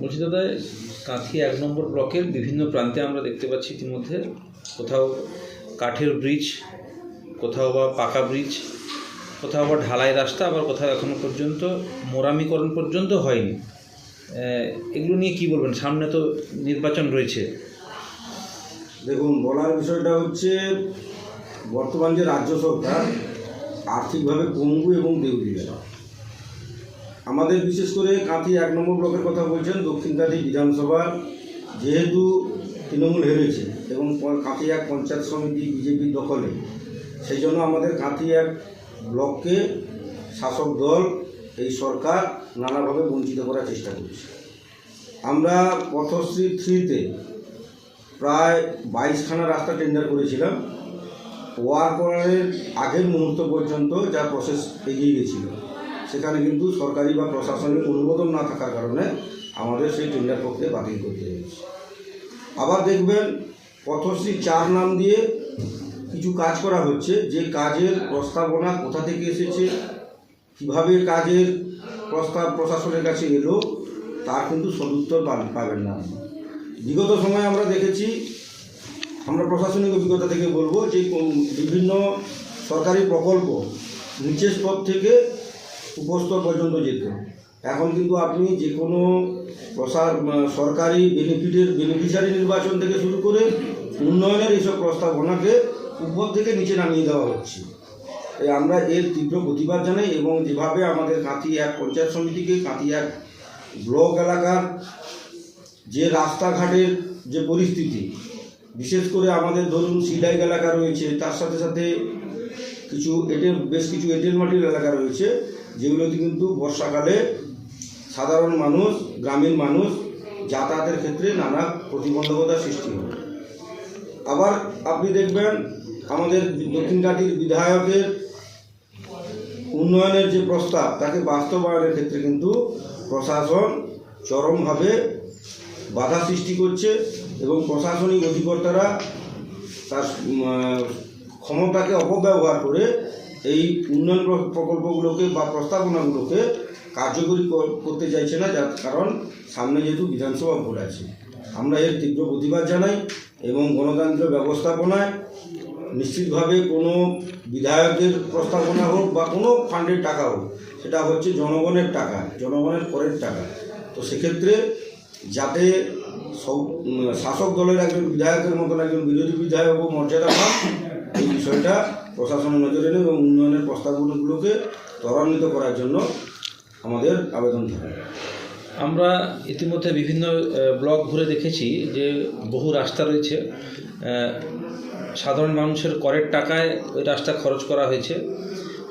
বলছি দাদা কাঁথি এক নম্বর ব্লকের বিভিন্ন প্রান্তে আমরা দেখতে পাচ্ছি ইতিমধ্যে। কোথাও কাঠের ব্রিজ, কোথাও বা পাকা ব্রিজ, কোথাও বা ঢালাই রাস্তা, আবার কোথাও এখনও পর্যন্ত মোরামিকরণ পর্যন্ত হয়নি। এগুলো নিয়ে কি বলবেন? সামনে তো নির্বাচন রয়েছে। দেখুন, বলার বিষয়টা হচ্ছে বর্তমান যে রাজ্য সরকার, আর্থিকভাবে পঙ্গু এবং দেউলিয়া। আমাদের বিশেষ করে কাঁথি এক নম্বর ব্লকের কথা বলছেন দক্ষিণ কাঁথি বিধানসভা যেহেতু তৃণমূল হেরেছে এবং কাঁথি এক পঞ্চায়েত সমিতি বিজেপির দখলে, সেই জন্য আমাদের কাঁথি এক ব্লককে শাসক দল, এই সরকার নানাভাবে বঞ্চিত করার চেষ্টা করছে। আমরা পথশ্রী থ্রিতে প্রায় বাইশখানা রাস্তা টেন্ডার করেছিলাম। ওয়ার করার আগের মুহূর্ত পর্যন্ত যা প্রসেস এগিয়ে গেছিল। সেখানে কিন্তু সরকারি বা প্রশাসনের অনুমোদন না থাকার কারণে আমাদের সেই টেন্ডার প্রক্রিয়া বাতিল করতে হয়েছে। আবার দেখবেন, পথশ্রী চার নাম দিয়ে কিছু কাজ করা হচ্ছে, যে কাজের প্রস্তাবনা কোথা থেকে এসেছে, কীভাবে কাজের প্রস্তাব প্রশাসনের কাছে এলো, তার কিন্তু সদুত্তর পাবেন না বিগত সময়ে আমরা দেখেছি, আমরা প্রশাসনিক অভিজ্ঞতা থেকে বলব যে বিভিন্ন সরকারি প্রকল্প নিচের স্তর থেকে উপস্তর পর্যন্ত যেত। এখন কিন্তু আপনি যে কোনো প্রসার সরকারি বেনিফিটের বেনিফিশিয়ারি নির্বাচন থেকে শুরু করে উন্নয়নের এইসব প্রস্তাবনাকে উপর থেকে নিচে নামিয়ে দেওয়া হচ্ছে। তাই আমরা এর তীব্র প্রতিবাদ জানাই এবং যেভাবে আমাদের কাঁথি এক পঞ্চায়েত সমিতিকে, কাঁথি এক ব্লক এলাকার যে রাস্তাঘাটের যে পরিস্থিতি, বিশেষ করে আমাদের ধরুন সিডাইক এলাকা রয়েছে, তার সাথে সাথে কিছু এঁটেল, বেশ কিছু এঁটেল মাটির এলাকা রয়েছে যেগুলোতে কিন্তু বর্ষাকালে সাধারণ মানুষ, গ্রামীণ মানুষ যাতায়াতের ক্ষেত্রে নানা প্রতিবন্ধকতা সৃষ্টি হয়। আবার আপনি দেখবেন আমাদের দক্ষিণঘাটির বিধায়কের উন্নয়নের যে প্রস্তাব, তাকে বাস্তবায়নের ক্ষেত্রে কিন্তু প্রশাসন চরমভাবে বাধা সৃষ্টি করছে এবং প্রশাসনিক অধিকর্তারা তার ক্ষমতাকে অপব্যবহার করে এই উন্নয়ন প্রকল্পগুলোকে বা প্রস্তাবনাগুলোকে কার্যকরী কর- করতে চাইছে না, যার কারণ সামনে যেহেতু বিধানসভা ভোট আছে। আমরা এর তীব্র প্রতিবাদ জানাই এবং গণতান্ত্রিক ব্যবস্থাপনায় নিশ্চিতভাবে কোনো বিধায়কের প্রস্তাবনা হোক বা কোনো ফান্ডের টাকা হোক, সেটা হচ্ছে জনগণের টাকা, জনগণের করের টাকা। তো সেক্ষেত্রে যাতে সব শাসক দলের একজন বিধায়কের মতন একজন বিরোধী বিধায়কও মর্যাদা পান এই বিষয়টা প্রশাসন নজরে নেবে এবং উন্নয়নের প্রস্তাবগুলোকে ত্বরান্বিত করার জন্য আমাদের আবেদন থাকে আমরা ইতিমধ্যে বিভিন্ন ব্লক ঘুরে দেখেছি যে বহু রাস্তা রয়েছে। সাধারণ মানুষের করের টাকায় ওই রাস্তা খরচ করা হয়েছে।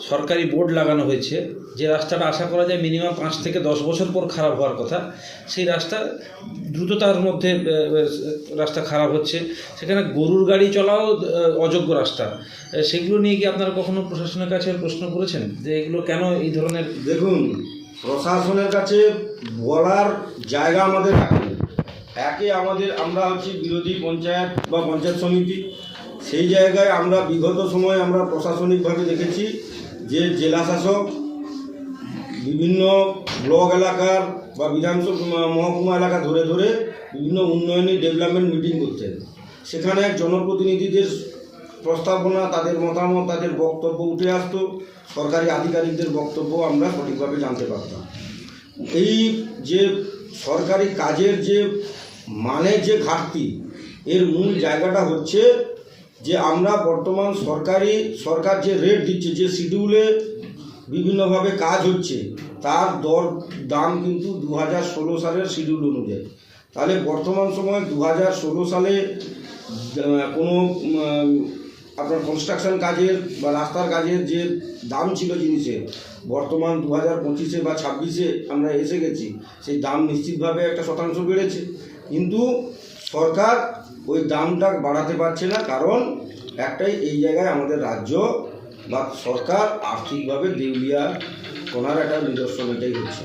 সরকারি বোর্ড লাগানো হয়েছে। যে রাস্তাটা আশা করা যায় মিনিমাম পাঁচ থেকে দশ বছর পর খারাপ হওয়ার কথা, সেই রাস্তা দ্রুততার মধ্যে রাস্তা খারাপ হচ্ছে। সেখানে গরুর গাড়ি চলাও অযোগ্য রাস্তা। সেগুলো নিয়ে কি আপনারা কখনো প্রশাসনের কাছে প্রশ্ন করেছেন যে এগুলো কেন এই ধরনের দেখুন, প্রশাসনের কাছে বলার জায়গা আমাদের একে আমাদের, আমরা হচ্ছি বিরোধী পঞ্চায়েত বা পঞ্চায়েত সমিতি। সেই জায়গায় আমরা বিগত সময়ে আমরা প্রশাসনিকভাবে দেখেছি যে জেলা শাসক বিভিন্ন ব্লক এলাকার বা বিধানসভা, মহকুমা এলাকা ধরে ধরে বিভিন্ন উন্নয়নী ডেভেলপমেন্ট মিটিং করতেন। সেখানে জনপ্রতিনিধিদের প্রস্তাবনা, তাদের মতামত, তাদের বক্তব্য উঠে আসতো। সরকারি আধিকারিকদের বক্তব্য আমরা সঠিকভাবে জানতে পারতাম। এই যে সরকারি কাজের যে মানে যে ঘাটতি, এর মূল জায়গাটা হচ্ছে যে আমরা বর্তমান সরকারি, সরকার যে রেট দিচ্ছে, যে শিডিউলে বিভিন্নভাবে কাজ হচ্ছে, তার দর, দাম কিন্তু দু হাজার ষোলো সালের শিডিউল অনুযায়ী। তাহলে বর্তমান সময় দু হাজার ষোলো সালে কোনো আপনার কনস্ট্রাকশন কাজের বা রাস্তার কাজের যে দাম ছিল জিনিসের বর্তমান দু হাজার পঁচিশে বা ছাব্বিশে আমরা এসে গেছি, সেই দাম নিশ্চিতভাবে একটা শতাংশ বেড়েছে। কিন্তু সরকার ওই দামটা বাড়াতে পারছে না, কারণ একটাই এই জায়গায় আমাদের রাজ্য বা সরকার আর্থিকভাবে দেউলিয়া কোনার একটা নিদর্শন এটাই হচ্ছে।